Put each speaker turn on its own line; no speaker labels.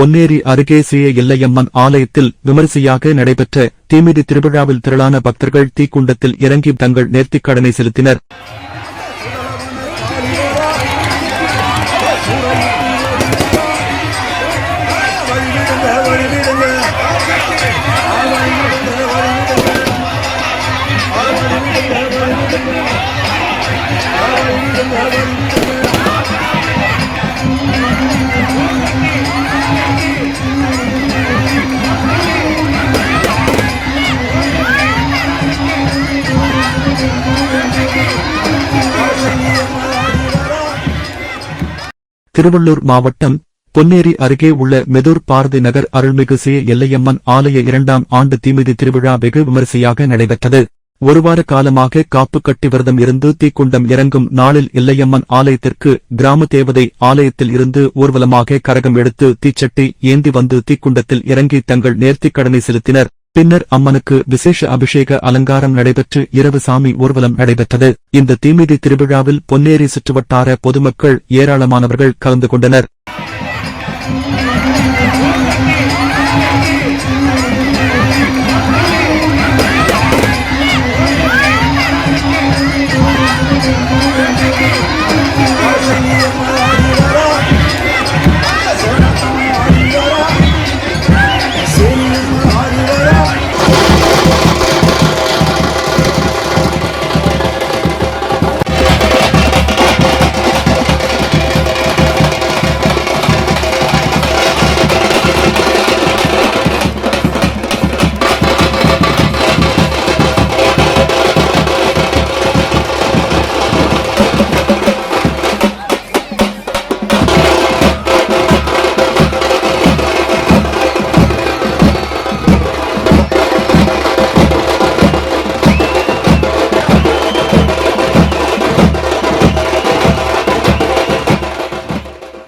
பொன்னேரி அருகே ஸ்ரீ எல்லையம்மன் ஆலயத்தில் விமரிசையாக நடைபெற்ற தீமிதி திருவிழாவில் திரளான பக்தர்கள் தீக்குண்டத்தில் இறங்கி தங்கள் நேர்த்திக் கடனை செலுத்தினர். திருவள்ளூர் மாவட்டம் பொன்னேரி அருகே உள்ள மெதூர் பாரதி நகர் அருள்மிகு ஸ்ரீ எல்லையம்மன் ஆலய இரண்டாம் ஆண்டு தீமிதி திருவிழா வெகு விமரிசையாக நடைபெற்றது. ஒருவார காலமாக காப்பு கட்டி விரதம் இருந்து தீக்குண்டம் இறங்கும் நாளில் எல்லையம்மன் ஆலயத்திற்கு கிராம தேவதை ஆலயத்தில் இருந்து ஊர்வலமாக கரகம் எடுத்து தீச்சட்டி ஏந்தி வந்து தீக்குண்டத்தில் இறங்கி தங்கள் நேர்த்திக் கடனை செலுத்தினர். பின்னர் அம்மனுக்கு விசேஷ அபிஷேக அலங்காரம் நடைபெற்று இரவு சாமி ஊர்வலம் நடைபெற்றது. இந்த தீமிதி திருவிழாவில் பொன்னேரி சுற்றுவட்டார பொதுமக்கள் ஏராளமானவர்கள் கலந்து கொண்டனர்.